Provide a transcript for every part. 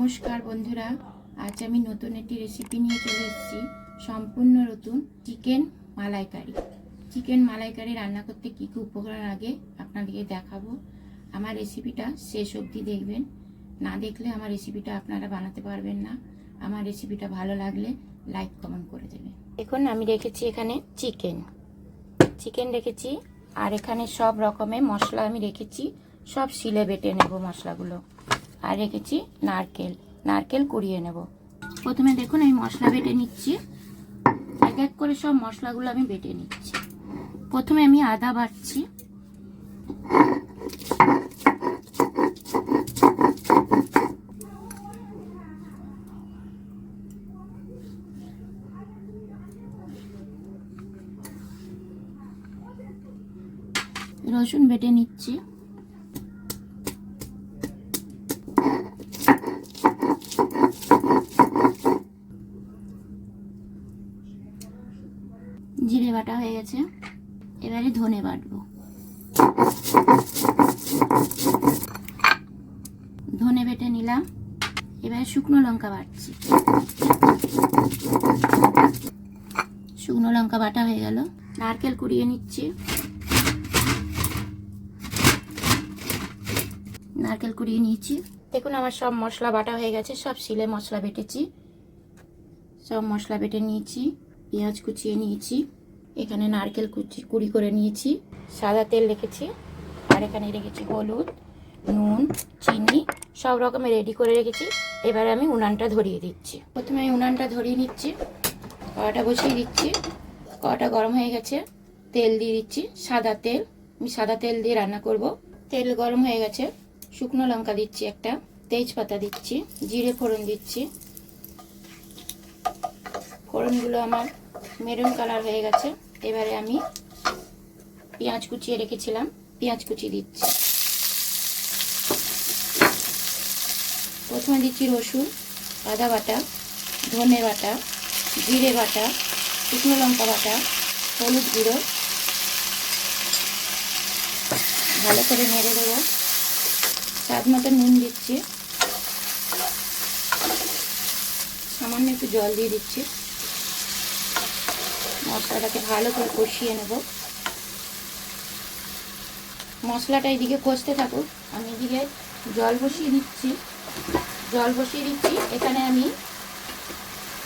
নমস্কার বন্ধুরা, আজ আমি নতুন একটি রেসিপি নিয়ে চলে এসেছি, সম্পূর্ণ নতুন চিকেন মালাইকারি। চিকেন মালাইকারি রান্না করতে কী কী উপকরণ লাগে আপনাদেরকে দেখাবো। আমার রেসিপিটা শেষ অবধি দেখবেন। না দেখলে আমার রেসিপিটা আপনারা বানাতে পারবেন না। আমার রেসিপিটা ভালো লাগলে লাইক কমেন্ট করে দেবেন। এখন আমি রেখেছি এখানে চিকেন চিকেন রেখেছি, আর এখানে সব রকমের মশলা আমি রেখেছি। সব শিলে বেটে নেব মশলাগুলো। আর রেখেছি নারকেল। নারকেল কুড়িয়ে নেব। প্রথমে দেখুন আমি মশলা বেটে নিচ্ছি। এক এক করে সব মশলাগুলো আমি বেটে নিচ্ছি। প্রথমে আমি আদা বাটছি। রসুন বেটে নিচ্ছি জিরে বাটা হয়ে গেছে। এবারে ধনে বাটবো। ধনে বেটে নিলাম। এবারে শুকনো লঙ্কা বাটছি। শুকনো লঙ্কা বাটা হয়ে গেল। নারকেল কুড়িয়ে নিচ্ছি। নারকেল কুড়িয়ে নিয়েছি। দেখুন আমার সব মশলা বাটা হয়ে গেছে। সব শিলে মশলা বেটেছি। সব মশলা বেটে নিয়েছি। পেঁয়াজ কুচিয়ে নিয়েছি। এখানে নারকেল কুচি কুড়ি করে নিয়েছি। সাদা তেল রেখেছি। আর এখানে রেখেছি হলুদ, নুন, চিনি, সব রকমের রেডি করে রেখেছি। এবারে আমি উনানটা ধরিয়ে দিচ্ছি। প্রথমে আমি উনানটা ধরিয়ে নিচ্ছি। কড়াটা বসিয়ে দিচ্ছি। কড়াটা গরম হয়ে গেছে। তেল দিয়ে দিচ্ছি সাদা তেল। আমি সাদা তেল দিয়ে রান্না করব। তেল গরম হয়ে গেছে। শুকনো লঙ্কা দিচ্ছি একটা। তেজপাতা দিচ্ছি। জিরে ফোড়ন দিচ্ছি। ফোড়নগুলো আমার মেরুন কালার হয়ে গেছে। এবারে আমি পেঁয়াজ কুচিয়ে রেখেছিলাম। পেঁয়াজ কুচি দিচ্ছি। প্রথমে দিচ্ছি রসুন, আদা বাটা, ধনে বাটা, জিরে বাটা, শুকনো লঙ্কা বাটা, হলুদ গুঁড়ো। ভালো করে নেড়ে দেবো। স্বাদ মতো নুন দিচ্ছি। সামান্য একটু জল দিয়ে দিচ্ছি। মশলাটাকে ভালো করে কষিয়ে নেব। মশলাটা এদিকে কষতে থাকুক। আমি এদিকে জল বসিয়ে দিচ্ছি। জল বসিয়ে দিচ্ছি। এখানে আমি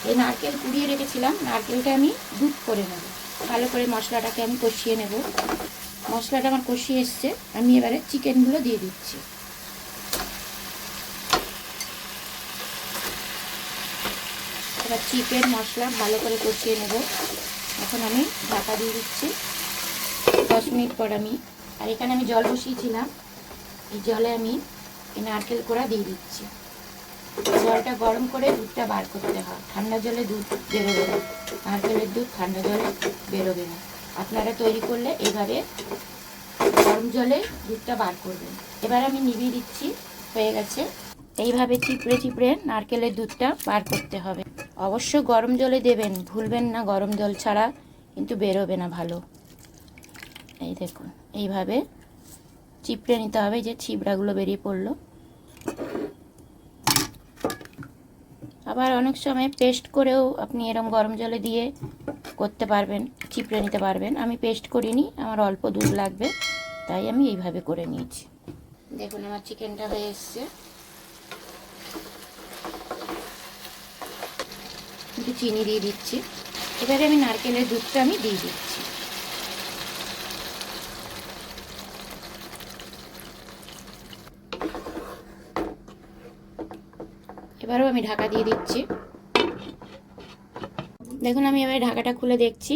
এই নারকেল কুড়িয়ে রেখেছিলাম। নারকেলটা আমি দুধ করে নেব। ভালো করে মশলাটাকে আমি কষিয়ে নেব। মশলাটা আমার কষিয়ে এসছে। আমি এবারে চিকেনগুলো দিয়ে দিচ্ছি। এবার চিকেন মশলা ভালো করে কষিয়ে নেব। এখন আমি ঢাকা দিয়ে দিচ্ছি। দশ মিনিট পর আমি আর এখানে আমি জল বসিয়েছিলাম। এই জলে আমি এই নারকেল কোড়া দিয়ে দিচ্ছি। জলটা গরম করে দুধটা বার করতে হয়। ঠান্ডা জলে দুধ বেরোবে না। নারকেলের দুধ ঠান্ডা জলে বেরোবে না। আপনারা তৈরি করলে এভাবে গরম জলে দুধটা বার করবেন। এবার আমি নিভিয়ে দিচ্ছি। হয়ে গেছে। এইভাবে চিপড়ে চিপড়ে নারকেলের দুধটা বার করতে হবে। অবশ্য গরম জলে দেবেন, ভুলবেন না গরম জল ছাড়া, কিন্তু বেরোবে না ভালো। এই দেখুন, এইভাবে চিপড়ে নিতে হবে যে ছিবড়াগুলো বেরিয়ে পড়ল। আবার অনেক সময় পেস্ট করেও আপনি এরম গরম জলে দিয়ে করতে পারবেন, চিপড়ে নিতে পারবেন। আমি পেস্ট করিনি, আমার অল্প দুধ লাগবে, তাই আমি এইভাবে করে নিয়েছি। দেখুন, আমার চিকেনটা হয়ে এসছে। একটু চিনি দিয়ে দিচ্ছি। এবারে আমি নারকেলের দুধটা আমি দিয়ে দিচ্ছি। এবারেও আমি ঢাকা দিয়ে দিচ্ছি। দেখুন, আমি এবারে ঢাকাটা খুলে দেখছি।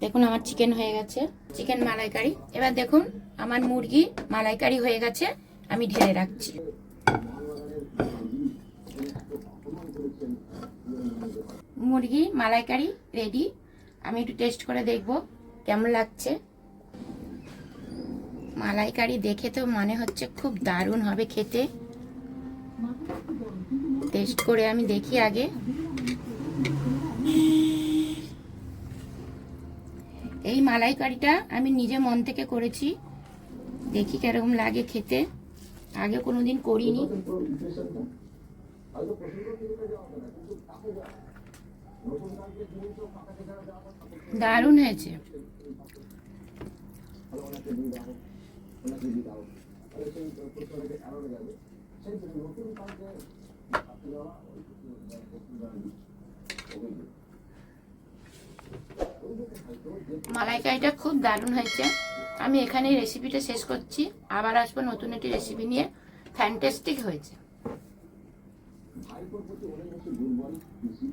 দেখুন, আমার চিকেন হয়ে গেছে। চিকেন মালাইকারি। এবার দেখুন, আমার মুরগি মালাইকারি হয়ে গেছে। আমি ঢেলে রাখছি। মুরগি, মালাইকারি রেডি আমি একটু টেস্ট করে দেখব কেমন লাগছে। মালাইকারি দেখে তো মনে হচ্ছে খুব দারুণ হবে খেতে। টেস্ট করে আমি দেখি আগে। এই মালাইকারিটা আমি নিজে মন থেকে করেছি। দেখি কীরকম লাগে খেতে। আগে কোনোদিন করিনি। দারুণ হয়েছে। মালাইকারিটা খুব দারুণ হয়েছে। আমি এখানেই রেসিপিটা শেষ করছি। আবার আসব নতুন একটি রেসিপি নিয়ে। ফ্যান্টাস্টিক হয়েছে। ভাইপোর প্রতি ওদের মধ্যে দুর্বল বেশি।